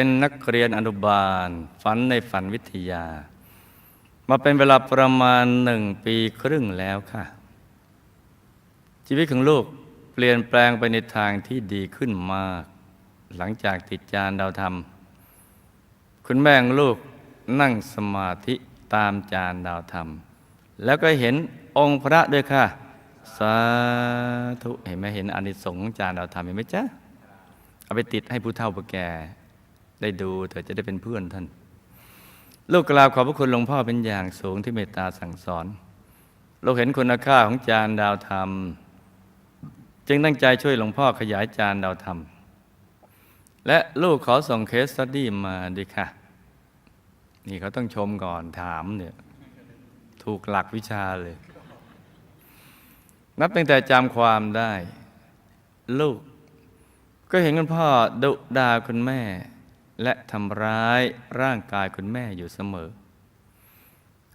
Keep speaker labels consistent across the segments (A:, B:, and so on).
A: เป็นนักเรียนอนุบาล ฝันในฝันวิทยา มาเป็นเวลาประมาณหนึ่งปีครึ่งแล้วค่ะ ชีวิตของลูกเปลี่ยนแปลงไปในทางที่ดีขึ้นมาก หลังจากติดจานดาวธรรม คุณแม่ของลูกนั่งสมาธิตามจานดาวธรรม แล้วก็เห็นองค์พระด้วยค่ะ สาธุเห็นไหมเห็นอานิสงส์จานดาวธรรมเห็นไหมจ๊ะเอาไปติดให้ผู้เฒ่าผู้แก่ ได้ดูเถอจะได้เป็นเพื่อนท่าน ลูกกราบขอบพระคุณหลวงพ่อเป็นอย่างสูงที่เมตตาสั่งสอนลูกเห็นคุณค่าของจานดาวธรรม จึงตั้งใจช่วยหลวงพ่อขยายจานดาวธรรม และลูกขอส่งเคสสตดี้มาดีค่ะ นี่เขาต้องชมก่อนถามเนี่ยถูกหลักวิชาเลย นับตั้งแต่จำความได้ ลูกก็เห็นคุณพ่อดุดาคุณแม่ และทำร้ายร่างกายคุณแม่อยู่เสมอ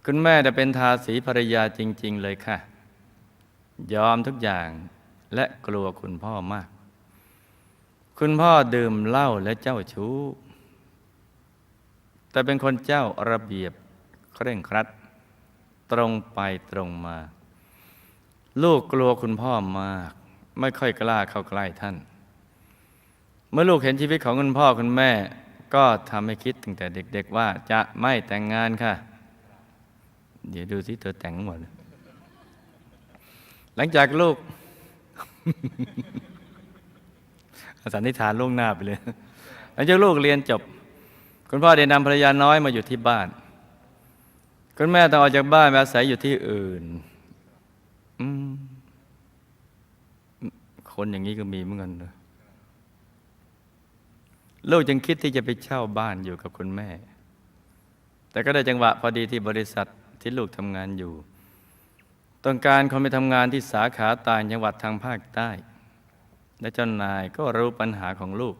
A: คุณแม่จะเป็นทาสีภรรยาจริง ๆ เลยค่ะ ยอมทุกอย่างและกลัวคุณพ่อมาก คุณพ่อดื่มเหล้าและเจ้าชู้ แต่เป็นคนเจ้าระเบียบเคร่งครัด ตรงไปตรงมา ลูกกลัวคุณพ่อมาก ไม่ค่อยกล้าเข้าใกล้ท่าน เมื่อลูกเห็นชีวิตของคุณพ่อคุณแม่ ก็ทำให้คิดตั้งแต่เด็ก ๆ ว่าจะไม่แต่งงานค่ะ เดี๋ยวดูสิเธอแต่งหมดหลังจากลูกสันนิษฐานล่วงหน้าไปเลย หลังจากลูกเรียนจบ คุณพ่อได้นำภรรยาน้อยมาอยู่ที่บ้าน คุณแม่ต้องออกจากบ้านมาอาศัยอยู่ที่อื่นคนอย่างนี้ก็มีเหมือนกันเลย ลูกจึงคิดที่จะไปเช่าบ้านอยู่กับคุณแม่ แต่ก็ได้จังหวะพอดีที่บริษัทที่ลูกทำงานอยู่ ต้องการคนไปทำงานที่สาขาต่างจังหวัดทางภาคใต้ และเจ้านายก็รู้ปัญหาของลูก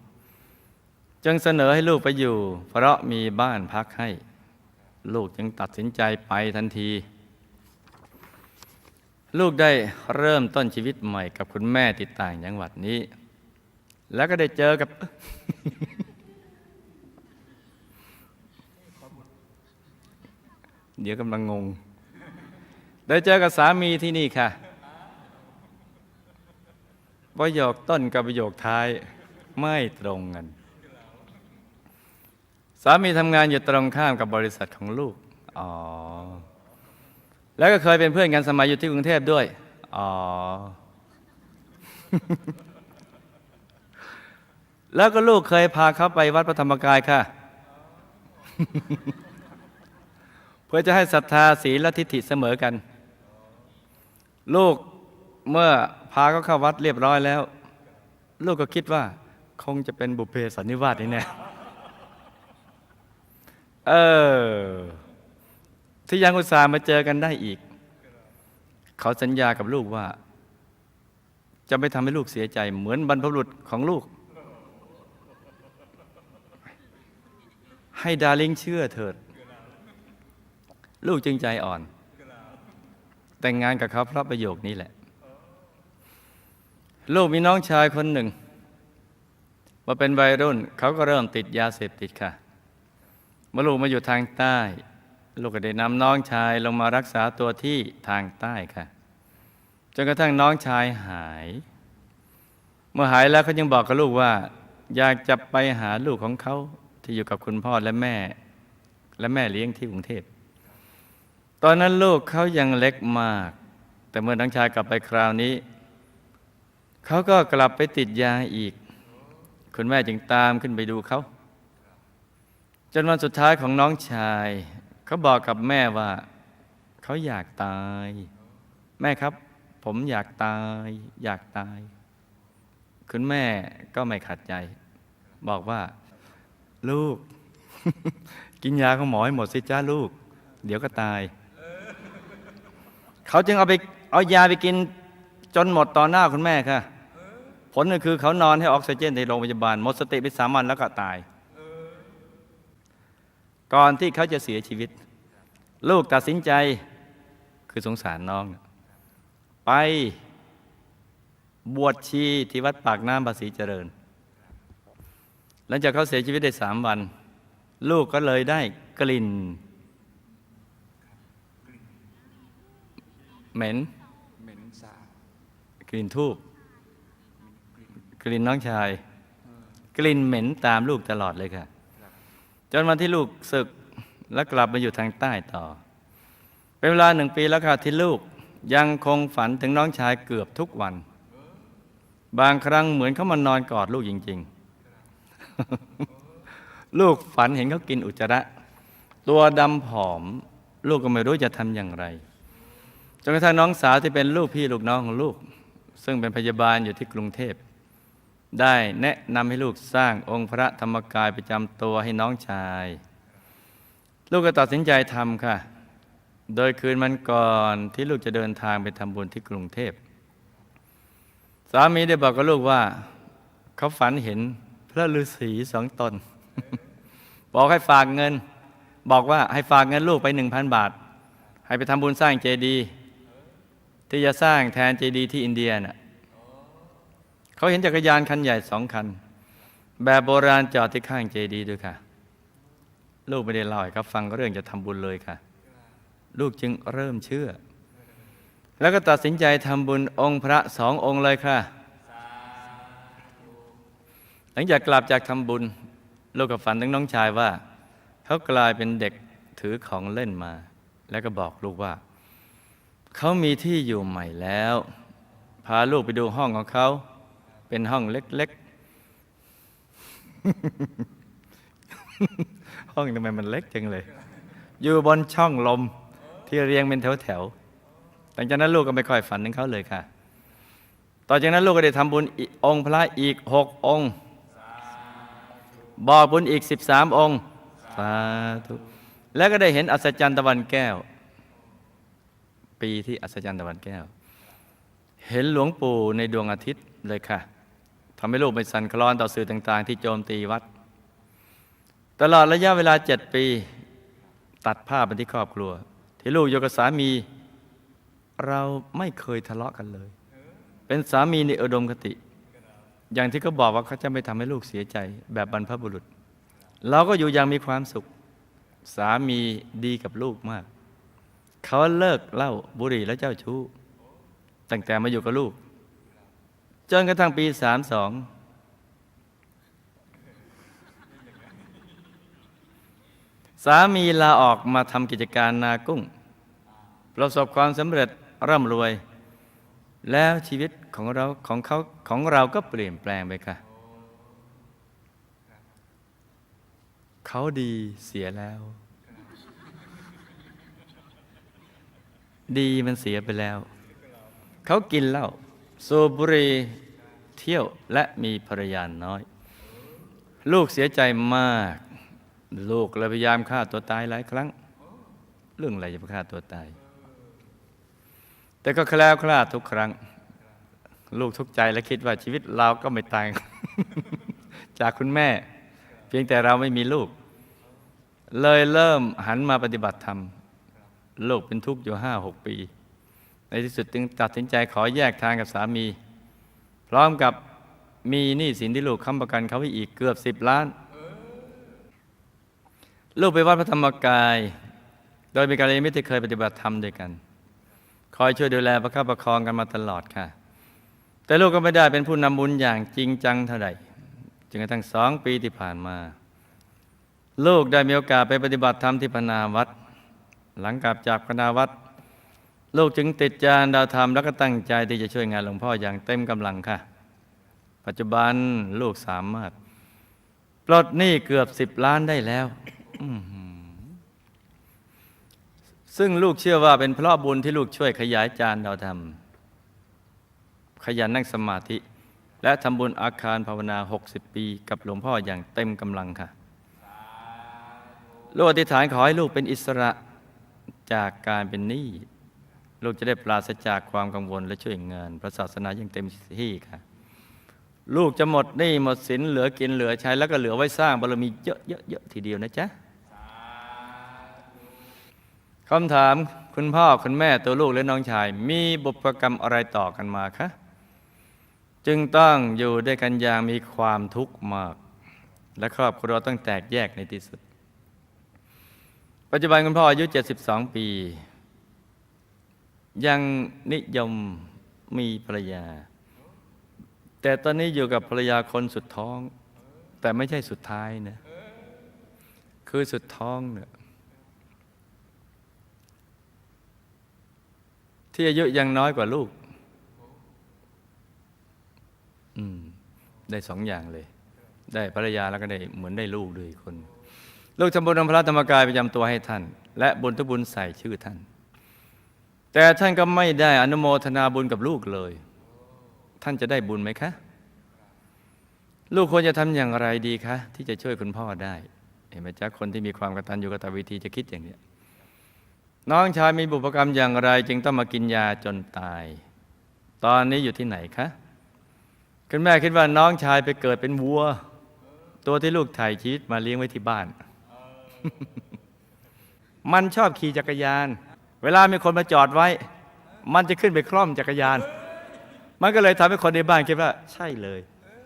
A: จึงเสนอให้ลูกไปอยู่ เพราะมีบ้านพักให้ ลูกจึงตัดสินใจไปทันที ลูกได้เริ่มต้นชีวิตใหม่กับคุณแม่ติดต่างจังหวัดนี้ แล้วก็ได้เจอกับ เดี๋ยวกำลังงง ได้เจอกับสามีที่นี่ค่ะประโยคต้นกับประโยคท้ายไม่ตรงกัน สามีทำงานอยู่ตรงข้ามกับบริษัทของลูก อ๋อ แล้วก็เคยเป็นเพื่อนกันสมัยอยู่ที่กรุงเทพด้วย อ๋อ แล้วก็ลูกเคยพาเขาไปวัดพระธรรมกายค่ะ พื่อจะให้ศรัทธาศีลและทิฏฐิเสมอกัน ลูกเมื่อพาเขาเข้าวัดเรียบร้อยแล้ว ลูกก็คิดว่า คงจะเป็นบุพเพสันนิวาสนี่แน่เออ ที่ยังอุตส่าห์มาเจอกันได้อีก เขาสัญญากับลูกว่า จะไม่ทำให้ลูกเสียใจ เหมือนบรรพบุรุษของลูก ให้ดาริงเชื่อเถิด ลูกจึงใจอ่อน แต่งงานกับเขาเพราะประโยคนี้แหละ ลูกมีน้องชายคนหนึ่งมาเป็นวัยรุ่นเขาก็เริ่มติดยาเสพติดค่ะเมื่อลูกมาอยู่ทางใต้ ลูกก็ได้นำน้องชายลงมารักษาตัวที่ทางใต้ค่ะจนกระทั่งน้องชายหาย เมื่อหายแล้วเขายังบอกกับลูกว่า อยากจะไปหาลูกของเขาที่อยู่กับคุณพ่อและแม่ และแม่เลี้ยงที่กรุงเทพ ตอนนั้นลูกเขายังเล็กมาก แต่เมื่อน้องชายกลับไปคราวนี้ เขาก็กลับไปติดยาอีก คุณแม่จึงตามขึ้นไปดูเขาจนวันสุดท้ายของน้องชาย เขาบอกกับแม่ว่า เขาอยากตาย แม่ครับ ผมอยากตาย อยากตาย คุณแม่ก็ไม่ขัดใจ บอกว่า ลูก กินยาของหมอให้หมดสิจ้าลูก เดี๋ยวก็ตาย เขาจึงเอาไปเอายาไปกินจนหมดต่อหน้าคุณแม่ค่ะ ผลก็คือเขานอนให้ออกซิเจนในโรงพยาบาลหมดสติไปสามวันแล้วก็ตาย ก่อนที่เขาจะเสียชีวิต ลูกตัดสินใจคือสงสารน้อง ไปบวชชีที่วัดปากน้ำภาษีเจริญ หลังจากเขาเสียชีวิตได้สามวัน ลูกก็เลยได้กลิ่น เหม็น
B: เหม็นสาบ
A: กลิ่นทูบกลิ่นน้องชาย กลิ่นเหม็นตามลูกตลอดเลยค่ะ จนวันที่ลูกศึกแล้วกลับมาอยู่ทางใต้ต่อ เป็นเวลาหนึ่งปีแล้วค่ะที่ลูกยังคงฝันถึงน้องชายเกือบทุกวัน บางครั้งเหมือนเขามานอนกอดลูกจริง ๆ ลูกฝันเห็นเขากินอุจจาระ ตัวดำผอม ลูกก็ไม่รู้จะทำอย่างไร จนกระทั่งน้องสาวที่เป็นลูกพี่ลูกน้องของลูก ซึ่งเป็นพยาบาลอยู่ที่กรุงเทพ ได้แนะนำให้ลูกสร้างองค์พระธรรมกายประจำตัวให้น้องชาย ลูกก็ตัดสินใจทำค่ะ โดยคืนมันก่อนที่ลูกจะเดินทางไปทำบุญที่กรุงเทพ สามีได้บอกกับลูกว่า เขาฝันเห็นพระฤาษีสองตน บอกให้ฝากเงิน บอกว่าให้ฝากเงินลูกไปหนึ่งพันบาท ให้ไปทำบุญสร้างเจดีย์ ที่จะสร้างแทนเจดีย์ที่อินเดียน่ะเขาเห็นจักรยานคันใหญ่สองคัน แบบโบราณจอดที่ข้างเจดีย์ด้วยค่ะ ลูกไม่ได้เล่าให้เขาฟังเรื่องจะทำบุญเลยค่ะ ลูกจึงเริ่มเชื่อ แล้วก็ตัดสินใจทำบุญองค์พระสององค์เลยค่ะ หลังจากกลับจากทำบุญ ลูกกับฝันถึงน้องชายว่า เขากลายเป็นเด็กถือของเล่นมา แล้วก็บอกลูกว่า เขามีที่อยู่ใหม่แล้ว พาลูกไปดูห้องของเขา เป็นห้องเล็กๆ ห้องทำไมมันเล็กจังเลย อยู่บนช่องลมที่เรียงเป็นแถวๆหลังจากนั้นลูกก็ไม่ค่อยฝันถึงเขาเลยค่ะ ต่อจากนั้นลูกก็ได้ทำบุญอองค์พระอีกหกองค์ บอกบุญอีกสิบสามองค์สาธุแล้วก็ได้เห็นอัศจรรย์ตะวันแก้ว ปีที่อัศจรรย์ตะวันแก้ว เห็นหลวงปู่ในดวงอาทิตย์เลยค่ะทำให้ลูกไปสั่นคลอนต่อสื่อต่าง ๆ ที่โจมตีวัด ตลอดระยะเวลาเจ็ดปี ตัดภาพไปที่ครอบครัว ที่ลูกอยู่กับสามี เราไม่เคยทะเลาะกันเลย เป็นสามีในอุดมคติ อย่างที่เขาบอกว่าเขาจะไม่ทำให้ลูกเสียใจ แบบบรรพบุรุษ เราก็อยู่อย่างมีความสุข สามีดีกับลูกมาก เขาเลิกเหล้าบุหรี่และเจ้าชู้ ตั้งแต่มาอยู่กับลูก จนกระทั่งปีสามสองสามีลาออกมาทำกิจการนากุ้ง ประสบความสำเร็จร่ำรวย แล้วชีวิตของเราของเขาของเราก็เปลี่ยนแปลงไปค่ะ เขาดีเสียแล้ว ดีมันเสียไปแล้ว เขากินเหล้าสูบบุหรี่เที่ยวและมีภรรยาน้อย ลูกเสียใจมาก ลูกเลยพยายามฆ่าตัวตายหลายครั้ง เรื่องอะไรจะไปฆ่าตัวตาย แต่ก็แคล้วคลาดทุกครั้ง ลูกทุกใจและคิดว่าชีวิตเราก็ไม่ต่างจากคุณแม่ เพียงแต่เราไม่มีลูก เลยเริ่มหันมาปฏิบัติธรรม ลูกเป็นทุกข์อยู่ห้าหกปี ในที่สุดจึงตัดสินใจขอแยกทางกับสามี พร้อมกับมีหนี้สินที่ลูกค้ำประกันเขาไว้อีกเกือบสิบล้าน ลูกไปวัดพระธรรมกาย โดยมีการเรียนมิตรเคยปฏิบัติธรรมด้วยกัน คอยช่วยดูแลประคับประคองกันมาตลอดค่ะ แต่ลูกก็ไม่ได้เป็นผู้นำบุญอย่างจริงจังเท่าไหร่จนกระทั่งสองปีที่ผ่านมา ลูกได้มีโอกาสไปปฏิบัติธรรมที่พนาวัด หลังกลับจากพนาวัดลูกจึงติดจานดาวธรรมแล้วก็ตั้งใจที่จะช่วยงานหลวงพ่ออย่างเต็มกำลังค่ะ ปัจจุบันลูกสามารถ ปลดหนี้เกือบสิบล้านได้แล้ว ซึ่งลูกเชื่อว่าเป็นเพราะบุญที่ลูกช่วยขยายจานดาวธรรม ขยันนั่งสมาธิ และทำบุญอาคารภาวนา 60 ปี กับหลวงพ่ออย่างเต็มกำลังค่ะ ลูกอธิษฐานขอให้ลูกเป็นอิสระ จากการเป็นหนี้ลูกจะได้ปราศจากความกังวลและช่วยงานพระศาสนาอย่างเต็มที่ค่ะ ลูกจะหมดหนี้หมดสินเหลือกินเหลือใช้แล้วก็เหลือไว้สร้างบารมีเยอะๆๆทีเดียวนะจ๊ะคำถามคุณพ่อคุณแม่ตัวลูกและน้องชาย มีบุพกรรมอะไรต่อกันมาคะจึงต้องอยู่ด้วยกันอย่างมีความทุกข์มาก และครอบครัวต้องแตกแยกในที่สุด ปัจจุบันคุณพ่ออายุ 72 ปี ยังนิยมมีภรรยา แต่ตอนนี้อยู่กับภรรยาคนสุดท้อง แต่ไม่ใช่สุดท้ายนะคือสุดท้องเนี่ยที่อายุยังน้อยกว่าลูก อืม ได้สองอย่างเลย ได้ภรรยาแล้วก็ได้เหมือนได้ลูกด้วยคน ลูกทำบุญนำพระธรรมกายประจำตัวให้ท่าน และบุญทุบุญใส่ชื่อท่าน แต่ท่านก็ไม่ได้อนุโมทนาบุญกับลูกเลย ท่านจะได้บุญไหมคะ ลูกควรจะทำอย่างไรดีคะ ที่จะช่วยคุณพ่อได้ เห็นไหมจ๊ะคนที่มีความกตัญญูกตวิธีจะคิดอย่างนี้น้องชายมีบุพกรรมอย่างไร จึงต้องมากินยาจนตาย ตอนนี้อยู่ที่ไหนคะคุณแม่คิดว่าน้องชายไปเกิดเป็นวัว ตัวที่ลูกถ่ายชีวิตมาเลี้ยงไว้ที่บ้าน มันชอบขี่จักรยาน เวลามีคนมาจอดไว้ มันจะขึ้นไปคล่อมจักรยาน มันก็เลยทำให้คนในบ้านคิดว่า ใช่เลย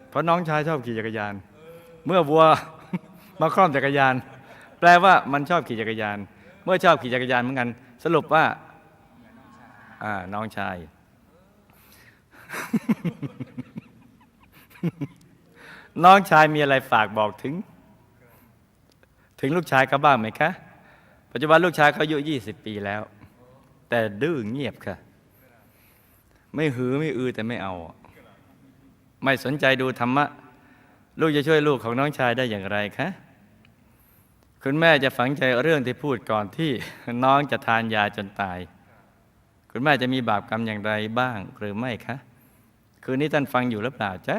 A: เพราะน้องชายชอบขี่จักรยาน เมื่อวัวมาคล่อมจักรยาน แปลว่ามันชอบขี่จักรยาน เมื่อชอบขี่จักรยานเหมือนกัน สรุปว่าอ่าน้องชาย น้องชายมีอะไรฝากบอกถึง ถึงลูกชายเขาบ้างไหมคะ ปัจจุบันลูกชายเขาอายุ20ปีแล้ว แต่ดื้อเงียบค่ะ ไม่หือไม่อือแต่ไม่เอา ไม่สนใจดูธรรมะ ลูกจะช่วยลูกของน้องชายได้อย่างไรคะคุณแม่จะฝังใจเรื่องที่พูดก่อนที่น้องจะทานยาจนตาย คุณแม่จะมีบาปกรรมอย่างไรบ้างหรือไม่คะ คืนนี้ท่านฟังอยู่หรือเปล่าจ๊ะ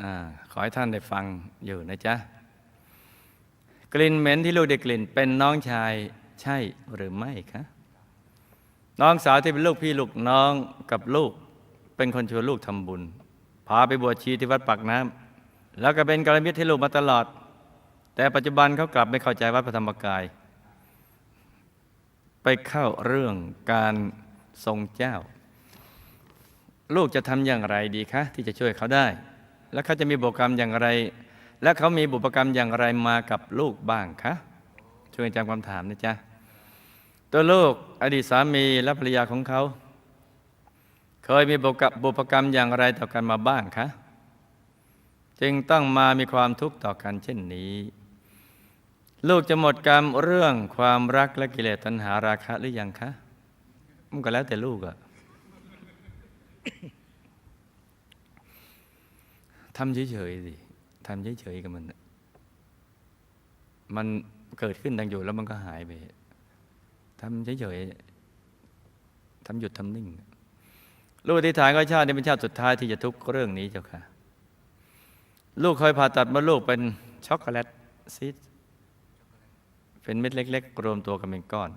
A: อาขอให้ท่านได้ฟังอยู่นะจ๊ะ กลิ่นเหม็นที่ลูกได้กลิ่น เป็นน้องชายใช่หรือไม่คะน้องสาวที่เป็นลูกพี่ลูกน้องกับลูก เป็นคนชวนลูกทำบุญ พาไปบวชชีที่วัดปากน้ำแล้วก็เป็นกรมิตรให้ลูกมาตลอด แต่ปัจจุบันเขากลับไม่เข้าใจวัดพระธรรมกาย ไปเข้าเรื่องการทรงเจ้า ลูกจะทำอย่างไรดีคะที่จะช่วยเขาได้ และเขาจะมีบุกรรมอย่างไร และเขามีบุพกรรมอย่างไรมากับลูกบ้างคะช่วยจำคำถามนะจ๊ะตัวลูกอดีตสามีและภรรยาของเขา เคยมีบุพกรรมบุพกรรมอย่างไรต่อกันมาบ้างคะจึงต้องมามีความทุกข์ต่อกันเช่นนี้ ลูกจะหมดกรรมเรื่องความรักและกิเลสตัณหาราคะหรือยังคะมันก็แล้วแต่ลูกอะทำเฉยๆสิ ทำเฉยๆกับมัน มันเกิดขึ้นดังอยู่แล้วมันก็หายไปทำเฉยๆทำหยุดทำนิ่ง ลูกอธิษฐานก็ชาตินี้เป็นชาติสุดท้ายที่จะทุกเรื่องนี้เจ้าค่ะ ลูกเคยผ่าตัดมาลูกเป็นช็อกโกแลตซีดเป็นเม็ดเล็ก ๆ รวมตัวกันเป็นก้อน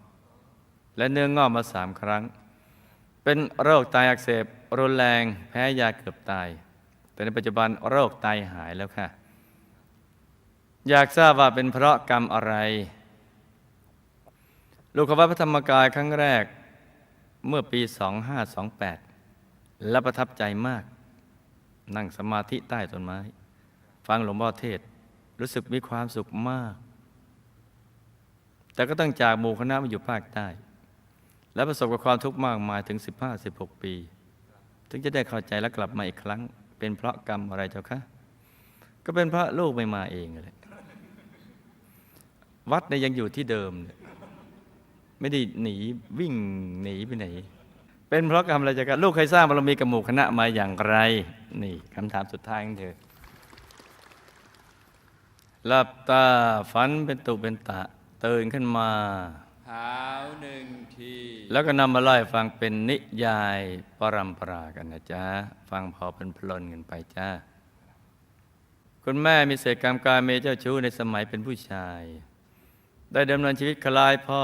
A: และเนื้องอกมาสามครั้ง เป็นโรคไตอักเสบรุนแรง แพ้ยาเกือบตาย แต่ในปัจจุบันโรคไตหายแล้วค่ะ อยากทราบว่าเป็นเพราะกรรมอะไร ลูกขวัดพระธรรมกายครั้งแรกเมื่อปี 2528 และประทับใจมาก นั่งสมาธิใต้ต้นไม้ ฟังหลวงพ่อเทศ รู้สึกมีความสุขมาก แต่ก็ต้องจากหมู่คณะมาอยู่ภาคใต้ และประสบกับความทุกข์มากมายถึง 15-16 ปี ถึงจะได้เข้าใจและกลับมาอีกครั้ง เป็นเพราะกรรมอะไรเจ้าคะก็เป็นเพราะลูกไม่มาเองเลยวัดเนี่ยยังอยู่ที่เดิมเนี่ยไม่ได้หนีวิ่งหนีไปไหน เป็นเพราะกรรมอะไรเจ้าคะลูกเคยสร้างบารมีกับหมู่คณะมาอย่างไร นี่คำถามสุดท้ายของเธอหลับตาฝันเป็นตุเป็นตะ ตื่นขึ้นมา แล้วก็นำมาไล่าให้ฟังเป็นนิยายปรัมปรากันนะจ๊ะ ฟังพอเป็นพลนกันไปจ้า คุณแม่มีเศษกรรมการเมเจ้าชู้ในสมัยเป็นผู้ชาย ได้ดำเนินชีวิตคล้ายพ่อ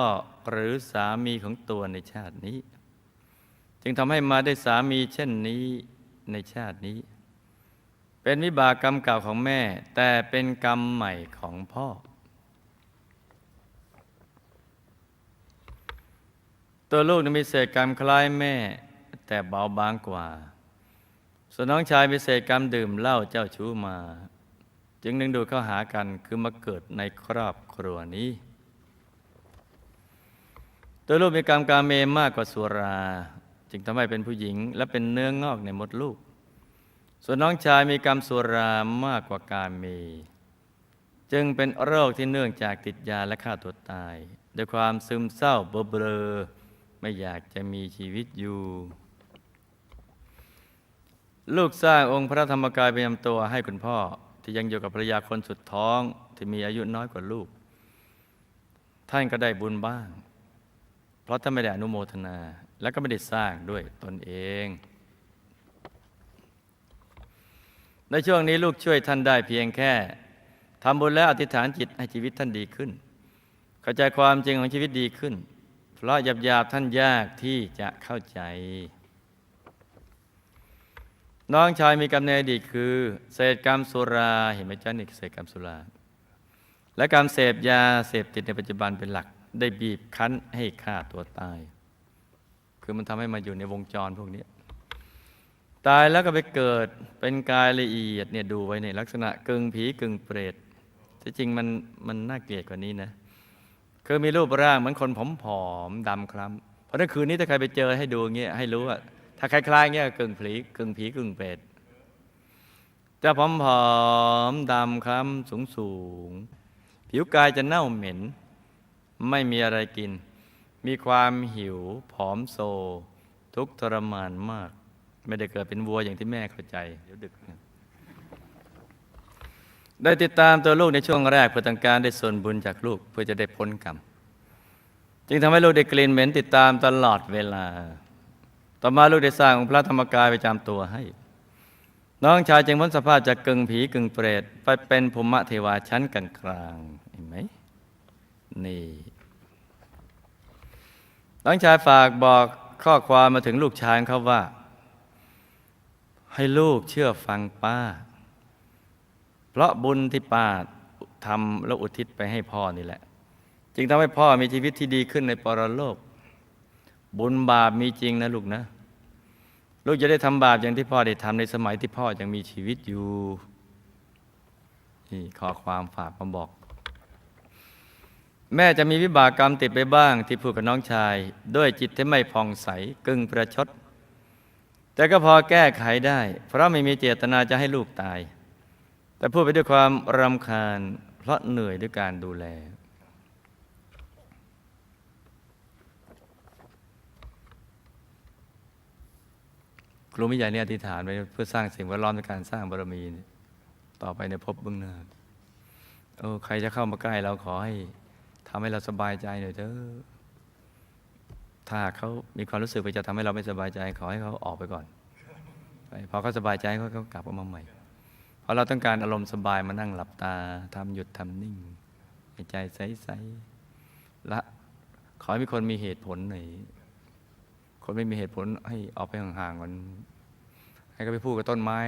A: หรือสามีของตัวในชาตินี้ จึงทำให้มาได้สามีเช่นนี้ในชาตินี้ เป็นวิบากกรรมเก่าของแม่ แต่เป็นกรรมใหม่ของพ่อ ตัวลูกนั้นมีเศษกรรมคล้ายแม่ แต่เบาบางกว่า ส่วนน้องชายมีเศษกรรมดื่มเหล้าเจ้าชู้มา จึงดึงดูดเข้าหากันคือมาเกิดในครอบครัวนี้ ตัวลูกมีกรรมการเมมากกว่าสุรา จึงทำให้เป็นผู้หญิง และเป็นเนื้องอกในมดลูก ส่วนน้องชายมีกรรมสุรามากกว่าการเมจึงเป็นโรคที่เนื่องจากติดยาและฆ่าตัวตาย ด้วยความซึมเศร้าเบลอ ไม่อยากจะมีชีวิตอยู่ ลูกสร้างองค์พระธรรมกายประจำตัวให้คุณพ่อ ที่ยังอยู่กับภรรยาคนสุดท้องที่มีอายุน้อยกว่าลูก ท่านก็ได้บุญบ้าง เพราะท่านไม่ได้อนุโมทนา และก็ไม่ได้สร้างด้วยตนเอง ในช่วงนี้ลูกช่วยท่านได้เพียงแค่ทำบุญและอธิษฐานจิตให้ชีวิตท่านดีขึ้น เข้าใจความจริงของชีวิตดีขึ้น เพราะหยาบๆท่านยากที่จะเข้าใจ น้องชายมีกรรมในอดีตคือเศษกรรมสุราเห็นไหมจ๊ะนี่เศษกรรมสุรา และการเสพยาเสพติดในปัจจุบันเป็นหลัก ได้บีบคั้นให้ฆ่าตัวตาย คือมันทำให้มาอยู่ในวงจรพวกนี้ตายแล้วก็ไปเกิดเป็นกายละเอียดเนี่ยดูไว้ในลักษณะกึ่งผีกึ่งเปรตที่จริงมันมันน่าเกลียดกว่านี้นะ คือมีรูปร่างเหมือนคนผอมๆดำคล้ำเพราะถ้าคืนนี้ถ้าใครไปเจอให้ดูเงี้ยให้รู้ว่าถ้าคล้ายๆเงี้ยกึ่งผีกึ่งผีกึ่งเปรตจะผอมๆดำคล้ำสูงสูงๆผิวกายจะเน่าเหม็น ไม่มีอะไรกิน มีความหิวผอมโซ ทุกทรมานมาก ไม่ได้เกิดเป็นวัวอย่างที่แม่เข้าใจ เดี๋ยวดึก ได้ติดตามตัวลูกในช่วงแรกเพื่อต้องการได้ส่วนบุญจากลูกเพื่อจะได้พ้นกรรม จึงทำให้ลูกได้กลิ่นเหม็นติดตามตลอดเวลา ต่อมาลูกได้สร้างองค์พระธรรมกายปจำตัวให้ น้องชายจึงพ้นสภาพจากกึ่งผีกึ่งเปรตไปเป็นภูมิเทวาชั้นกลางเห็นไหมนี่น้องชายฝากบอกข้อความมาถึงลูกชายเขาว่า ให้ลูกเชื่อฟังป้า เพราะบุญที่ป้าทำแล้วอุทิศไปให้พ่อนี่แหละ จึงทำให้พ่อมีชีวิตที่ดีขึ้นในปรโลก บุญบาปมีจริงนะลูกนะ ลูกจะได้ทำบาปอย่างที่พ่อได้ทำในสมัยที่พ่อยังมีชีวิตอยู่นี่ขอความฝากมาบอก แม่จะมีวิบากกรรมติดไปบ้าง ที่พูดกับน้องชาย ด้วยจิตที่ไม่ผ่องใสกึ่งประชด แต่ก็พอแก้ไขได้ เพราะไม่มีเจตนาจะให้ลูกตาย แต่พูดไปด้วยความรำคาญ เพราะเหนื่อยด้วยการดูแล ครูมิใหญ่เนี่ยอธิษฐานไว้เพื่อสร้างสิ่งแวดล้อมในการสร้างบารมี ต่อไปในภพเบื้องหน้าเออใครจะเข้ามาใกล้เราขอให้ทำให้เราสบายใจหน่อยเถอะถ้าเขามีความรู้สึกไปจะทำให้เราไม่สบายใจ ขอให้เขาออกไปก่อน พอเขาสบายใจเขาก็กลับมาใหม่ เพราะเราต้องการอารมณ์สบายมานั่งหลับตาทำหยุดทำนิ่งหายใจใสๆละขอให้มีคนมีเหตุผลหน่อยคนไม่มีเหตุผลให้ออกไปห่างๆมันให้เขาไปพูดกับต้นไม้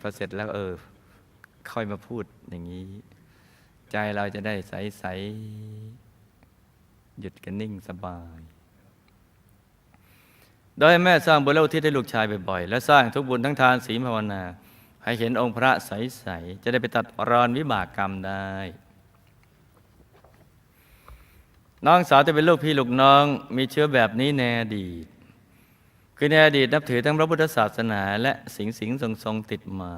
A: พอเสร็จแล้วเออ ค่อยมาพูดอย่างนี้ ใจเราจะได้ใสๆหยุดกันนิ่งสบาย โดยแม่สร้างบุญแล้วอุที่ให้ลูกชายบ่อยๆและสร้างทุกบุญทั้งทานศีลภาวนา ให้เห็นองค์พระใส ๆ จะได้ไปตัดรอนวิบากกรรมได้ น้องสาวจะเป็นลูกพี่ลูกน้องมีเชื้อแบบนี้ในอดีต คือในอดีตนับถือทั้งพระพุทธศาสนา และสิงสิงทรงทรงติดมา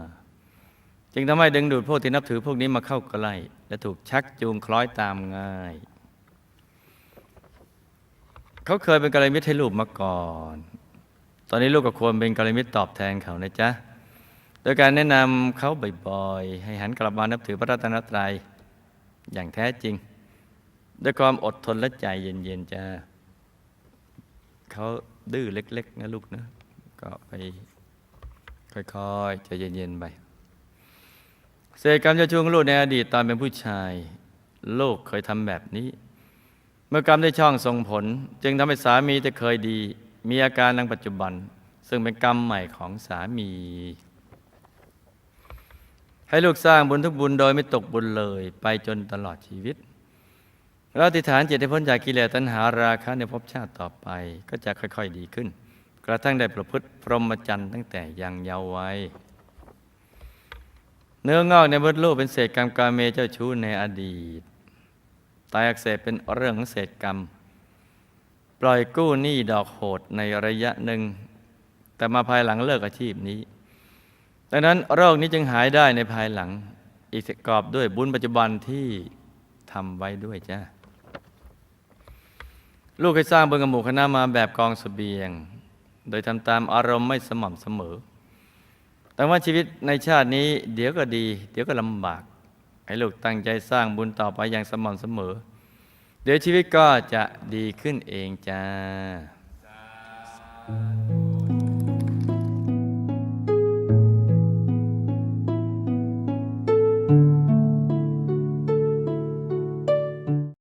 A: จึงทำให้ดึงดูดพวกที่นับถือพวกนี้มาเข้าใกล้ และถูกชักจูงคล้อยตามง่าย เขาเคยเป็นกัลยาณมิตรให้ลูกมาก่อน ตอนนี้ลูกก็ควรเป็นกัลยาณมิตรตอบแทนเขานะจ๊ะ โดยการแนะนำเขาบ่อยๆ ให้หันกลับมานับถือพระรัตนตรัยอย่างแท้จริง ด้วยความอดทนและใจเย็นๆจ้าเขาดื้อเล็ก ๆ นะลูกนะ ก็ไปค่อยๆใจเย็นๆไปเศษกรรมจะช่วงลูกในอดีตตอนเป็นผู้ชาย ลูกเคยทำแบบนี้ เมื่อกรรมได้ช่องส่งผล จึงทำให้สามีที่เคยดี มีอาการในปัจจุบัน ซึ่งเป็นกรรมใหม่ของสามี ให้ลูกสร้างบุญทุกบุญโดยไม่ตกบุญเลย ไปจนตลอดชีวิตเราติฐานจิตให้พ้นจากกิเลสตัณหาราคะในภพชาติต่อไปก็จะค่อย ๆ ดีขึ้น กระทั่งได้ประพฤติพรหมจรรย์ตั้งแต่ยังเยาว์วัยเนื้องอกในมดลูกเป็นเศษกรรมกาเมเจ้าชู้ในอดีตตายอักเสบเป็นเรื่องของเศษกรรม ปล่อยกู้หนี้ดอกโหดในระยะหนึ่ง แต่มาภายหลังเลิกอาชีพนี้ ดังนั้นโรคนี้จึงหายได้ในภายหลัง อีกกอบด้วยบุญปัจจุบันที่ทำไว้ด้วยจ้าลูกให้สร้างบุญกับหมู่คณะมาแบบกองสเสบียง โดยทำตามอารมณ์ไม่สม่ำเสมอ แต่ว่าชีวิตในชาตินี้เดี๋ยวก็ดี เดี๋ยวก็ลำบาก ให้ลูกตั้งใจสร้างบุญต่อไปอย่างสม่ำเสมอ เดี๋ยวชีวิตก็จะดีขึ้นเองจ้า